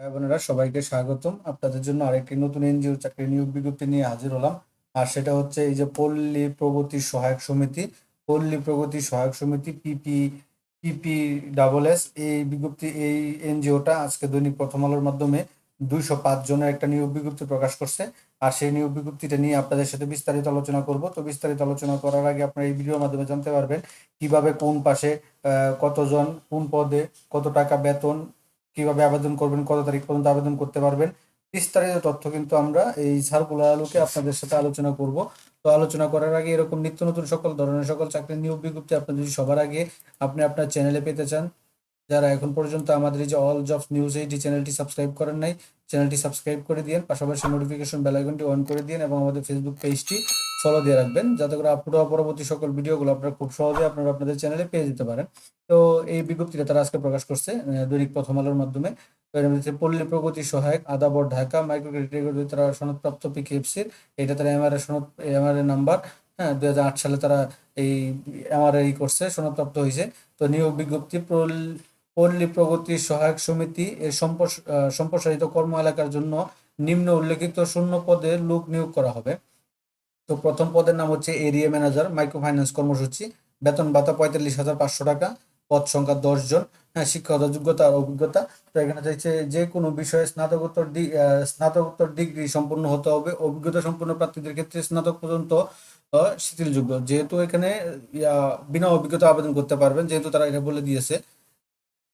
বোনেরা, সবাইকে স্বাগতম। আপনাদের জন্য আরেকটি নতুন এনজিও চাকরি নিয়োগ বিজ্ঞপ্তি নিয়ে হাজির হলাম। আর সেটা হচ্ছে এই যে পল্লী প্রগতি সহায়ক সমিতি, পল্লী প্রগতি সহায়ক সমিতি পিপি পিপি ডাবল এস এই বিজ্ঞপ্তি, এই এনজিওটা আজকে দৈনিক প্রথম আলোর মাধ্যমে দুইশো পাঁচ জনের একটা নিয়োগ বিজ্ঞপ্তি প্রকাশ করছে। আর সেই নিয়োগ বিজ্ঞপ্তিটা নিয়ে আপনাদের সাথে বিস্তারিত আলোচনা করব। তো বিস্তারিত আলোচনা করার আগে আপনারা এই ভিডিওর মাধ্যমে জানতে পারবেন কীভাবে কোন পাশে কতজন, কোন পদে কত টাকা বেতন কীভাবে আবেদন করবেন, কত তারিখ পর্যন্ত আবেদন করতে পারবেন, বিস্তারিত তথ্য কিন্তু আমরা এই সার্কুলার আলোকে আপনাদের সাথে আলোচনা করব। তো আলোচনা করার আগে এরকম নিত্য নতুন সকল ধরনের সকল চাকরির নিয়োগ বিজ্ঞপ্তি আপনি যদি সবার আগে আপনি আপনার চ্যানেলে পেতে চান, যারা এখন পর্যন্ত আমাদের এই যে অল জবস নিউজ এইটি চ্যানেলটি সাবস্ক্রাইব করেন নাই চ্যানেলটি সাবস্ক্রাইব করে দিন পাশাপাশি নোটিফিকেশন বেল আইকনটি অন করে দিন এবং আমাদের ফেসবুক পেজটি ফলো দিয়ে রাখবেন। যাতে করে আপলোড পরবর্তী সকল ভিডিওগুলো আপনারা খুব সহজে আপনারা আপনাদের চ্যানেলে পেয়ে যেতে পারেন। তো এই বিজ্ঞপ্তিটা তারা আজকে প্রকাশ করছে দৈনিক প্রথম আলোর মাধ্যমে। পল্লী প্রগতি সহায়ক আদাবর ঢাকা মাইক্রো ক্রেডিট তারা সনদপ্রাপ্ত পিকেএফসির এটা তারা এমআরএ সনদ এমআরএ নাম্বার হ্যাঁ দুই হাজার আট সালে তারা এই এমআরএ ই করছে, সনদপ্রাপ্ত হয়েছে। তো নিয়োগ বিজ্ঞপ্তি, পল- পল্লী প্রগতি সহায়ক সমিতি এর সম্প্রসারিত কর্ম এলাকার জন্য নিম্ন উল্লেখিত শূন্য পদে লোক নিয়োগ করা হবে। তো প্রথম পদের নাম হচ্ছে এরিয়া ম্যানেজার মাইক্রো ফাইন্যান্স কর্মসূচি। বেতন ভাতা পঁয়তাল্লিশ হাজার পাঁচশো টাকা, পদ সংখ্যা দশ জন হ্যাঁ শিক্ষাগত যোগ্যতা আর অভিজ্ঞতা। তো এখানে চাইছে যে কোনো বিষয়ে স্নাতকোত্তর স্নাতকোত্তর ডিগ্রি সম্পূর্ণ হতে হবে। অভিজ্ঞতা সম্পন্ন প্রার্থীদের ক্ষেত্রে স্নাতক পর্যন্ত শিথিলযোগ্য। যেহেতু এখানে বিনা অভিজ্ঞতা আবেদন করতে পারবেন, যেহেতু তারা এটা বলে দিয়েছে।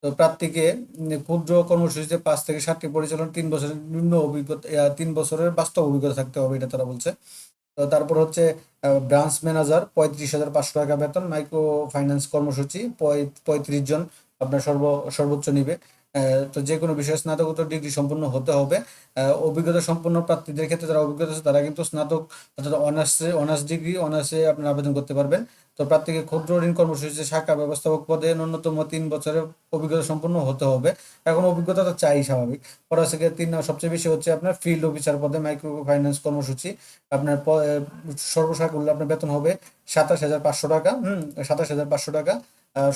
তো প্রার্থীকে ক্ষুদ্র কর্মসূচিতে পাঁচ থেকে সাতটি পরিচালন তিন বছরের নিম্ন অভিজ্ঞতা তিন বছরের বাস্তব অভিজ্ঞতা থাকতে হবে, এটা তারা বলছে। তারপর হচ্ছে ব্রাঞ্চ ম্যানেজার পঁয়ত্রিশ হাজার পাঁচশো টাকা বেতন মাইক্রো ফাইন্যান্স কর্মসূচি পঁয়- পঁয়ত্রিশ জন আপনার সর্ব, সর্বোচ্চ নিবে। তো যে কোনো বিষয়ে স্নাতকোত্তর ডিগ্রি সম্পন্ন হতে হবে। অভিজ্ঞতা সম্পন্ন প্রার্থীদের ক্ষেত্রে যারা অভিজ্ঞতা আছে, তারা কিন্তু স্নাতক অর্থাৎ অনার্সে অনার্স ডিগ্রি, অনার্সে আপনারা আবেদন করতে পারবেন। তো প্রার্থীকে ক্ষুদ্র ঋণ কর্মসূচিতে শাখা ব্যবস্থাপক পদে ন্যূনতম তিন বছরের অভিজ্ঞতা সম্পন্ন হতে হবে। এখন অভিজ্ঞতা তো চাই স্বাভাবিক। পরে গিয়ে তিন সবচেয়ে বেশি হচ্ছে আপনার ফিল্ড অফিসার পদে মাইক্রো ফাইন্যান্স কর্মসূচি। আপনার সর্বসাকুল্য আপনার বেতন হবে সাতাশ হাজার পাঁচশো টাকা। হুম, সাতাশ হাজার পাঁচশো টাকা।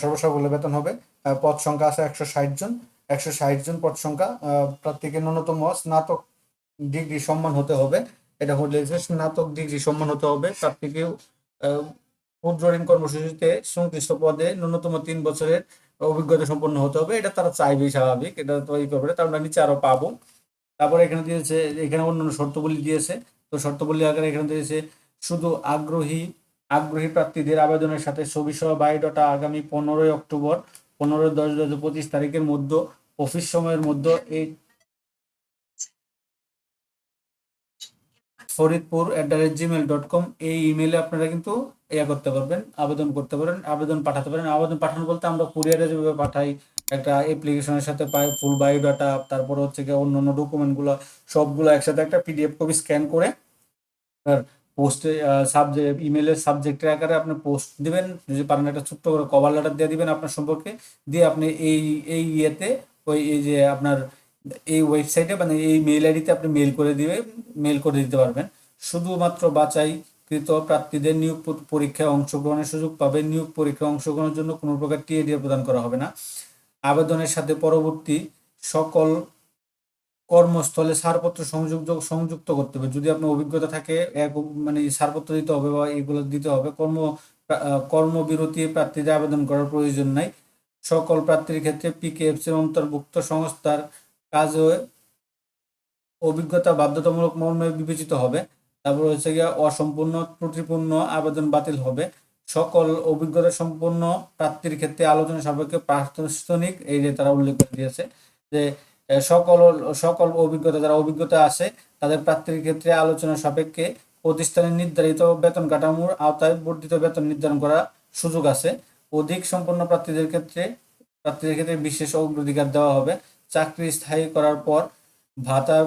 সর্বসাকুল্য বেতন হবে। পদ সংখ্যা আছে একশো ষাট জন। একশো ষাট জন পদ সংখ্যা প্রার্থীকে ন্যূনতম স্নাতক ডিগ্রি সম্মান হতে হবে। এটা হলে স্নাতক ডিগ্রি সম্মান হতে হবে আহ, ক্ষুদ্র ঋণ কর্মসূচিতে সংশ্লিষ্ট পদে ন্যূনতম তিন বছরের অভিজ্ঞতা সম্পন্ন হতে হবে। এটা তারা চাইবেই স্বাভাবিক এটা তো ই করবে তার আমরা নিচে আরও পাবো। তারপরে এখানে দিয়েছে এখানে অন্যান্য শর্তগুলি দিয়েছে। তো শর্তগুলি আকারে এখানে দিয়েছে শুধু আগ্রহী আগ্রহী প্রার্থীদের আবেদনের সাথে ছবি সহ বায়োডাটা আগামী পনেরোই অক্টোবর পনেরোই দশ দু পঁচিশ তারিখের মধ্যে অফিস সময়ের মধ্যে এই Faridpur at the rate Gmail dot com এই ইমেলে আপনারা কিন্তু ইয়া করতে পারবেন, আবেদন করতে পারেন, আবেদন পাঠাতে পারেন। আবেদন পাঠানো বলতে আমরা কুরিয়ারে যেভাবে পাঠাই, একটা অ্যাপ্লিকেশনের সাথে পাই ফুল বায়োডাটা তারপর হচ্ছে গিয়ে অন্য অন্য ডকুমেন্টগুলো সবগুলো একসাথে একটা পিডিএফ কপি স্ক্যান করে আর পোস্টে সাবজেক্ট ইমেলের সাবজেক্টের আকারে আপনি পোস্ট দিবেন। যদি পারেন একটা ছোট্ট করে কভার লেটার দিয়ে দিবেন আপনার সম্পর্কে। দিয়ে আপনি এই এই ইয়েতে ওই এই যে আপনার এই ওয়েবসাইটে মানে এই মেল আইডিতে আপনি মেল করে দিবে মেল করে দিতে পারবেন। শুধুমাত্র বাছাইকৃত প্রার্থীদের নিয়োগ পরীক্ষায় অংশগ্রহণের সুযোগ পাবে। নিয়োগ পরীক্ষায় অংশগ্রহণের জন্য কোনো প্রকার টিএডি প্রদান করা হবে না। আবেদনের সাথে পরবর্তী সকল কর্মস্থলে ছাড়পত্র সংযুক্ত সংযুক্ত করতে হবে। যদি আপনার অভিজ্ঞতা থাকে, এক মানে ছাড়পত্র দিতে হবে বা এগুলো দিতে হবে, কর্ম কর্মবিরতি প্রার্থীদের আবেদন করার প্রয়োজন নাই। সকল প্রার্থীর ক্ষেত্রে পিকেএফসির অন্তর্ভুক্ত সংস্থার কাজে অভিজ্ঞতা বাধ্যতামূলক মর্মে বিবেচিত হবে। তারপর হচ্ছে গিয়ে অসম্পূর্ণ, ত্রুটিপূর্ণ আবেদন বাতিল হবে। সকল অভিজ্ঞতা সম্পন্ন প্রার্থীর ক্ষেত্রে আলোচনা সাপেক্ষে প্রাতিষ্ঠানিক এই যে তারা উল্লেখ করে দিয়েছে যে সকল সকল অভিজ্ঞতা, যারা অভিজ্ঞতা আছে, তাদের প্রার্থীর ক্ষেত্রে আলোচনা সাপেক্ষে প্রতিষ্ঠানের নির্ধারিত বেতন কাঠামোর আওতায় বর্ধিত বেতন নির্ধারণ করার সুযোগ আছে। অধিক সম্পন্ন প্রার্থীদের ক্ষেত্রে প্রার্থীদের ক্ষেত্রে বিশেষ অগ্রাধিকার দেওয়া হবে। চাকরি স্থায়ী করার পর ভাতা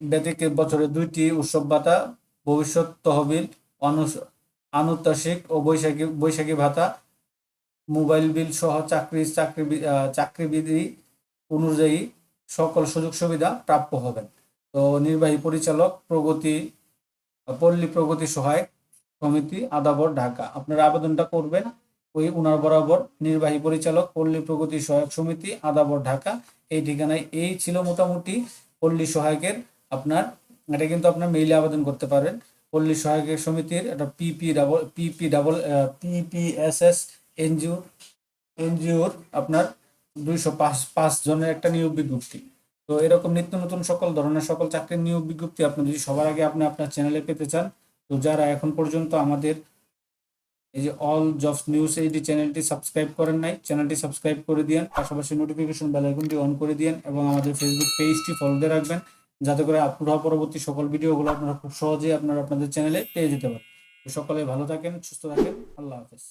ব্যতিক্রম বছরে দুইটি উৎসব ভাতা, ভবিষ্যৎ তহবিল আনুত্তাসিক ও বৈশাখী বৈশাখী ভাতা, মোবাইল বিল সহ চাকরি চাকরি চাকরিবিধি অনুযায়ী সকল সুযোগ সুবিধা প্রাপ্য হবেন। তো নির্বাহী পরিচালক প্রগতি পল্লী প্রগতি সহায়ক সমিতি আদাবর ঢাকা। আপনারা আবেদনটা করবেন। ওই উনার বরাবর নির্বাহী পরিচালক পল্লী প্রগতি সহায়ক সমিতি আদাবর ঢাকা। এই ঠিকানায় এই ছিল মোটামুটি পল্লী সহায়কের আপনার, এটা কিন্তু আপনার মেইলে আবেদন করতে পারেন। পল্লী সহায়কের সমিতির একটা PP double PP double PPSS NGO এনজিওর আপনার দুইশো পাঁচ পাঁচ জনের একটা নিয়োগ বিজ্ঞপ্তি। তো এরকম নিত্য নতুন সকল ধরনের সকল চাকরির নিয়োগ বিজ্ঞপ্তি আপনি যদি সবার আগে আপনি আপনার চ্যানেলে পেতে চান তো যারা এখন পর্যন্ত আমাদের এই যে অল জবস নিউজ এইটি চ্যানেলটি সাবস্ক্রাইব করেন নাই চ্যানেলটি সাবস্ক্রাইব করে দিয়েন, পাশাপাশি নোটিফিকেশন বেল আইকনটি অন করে দিয়েন এবং আমাদের ফেসবুক পেজটি ফলো দিয়ে রাখবেন, যাতে করে হওয়া পরবর্তী সকল ভিডিওগুলো আপনারা খুব সহজেই আপনারা আপনাদের চ্যানেলে পেয়ে যেতে পারেন। সকলে ভালো থাকেন, সুস্থ থাকেন, আল্লাহ হাফেজ।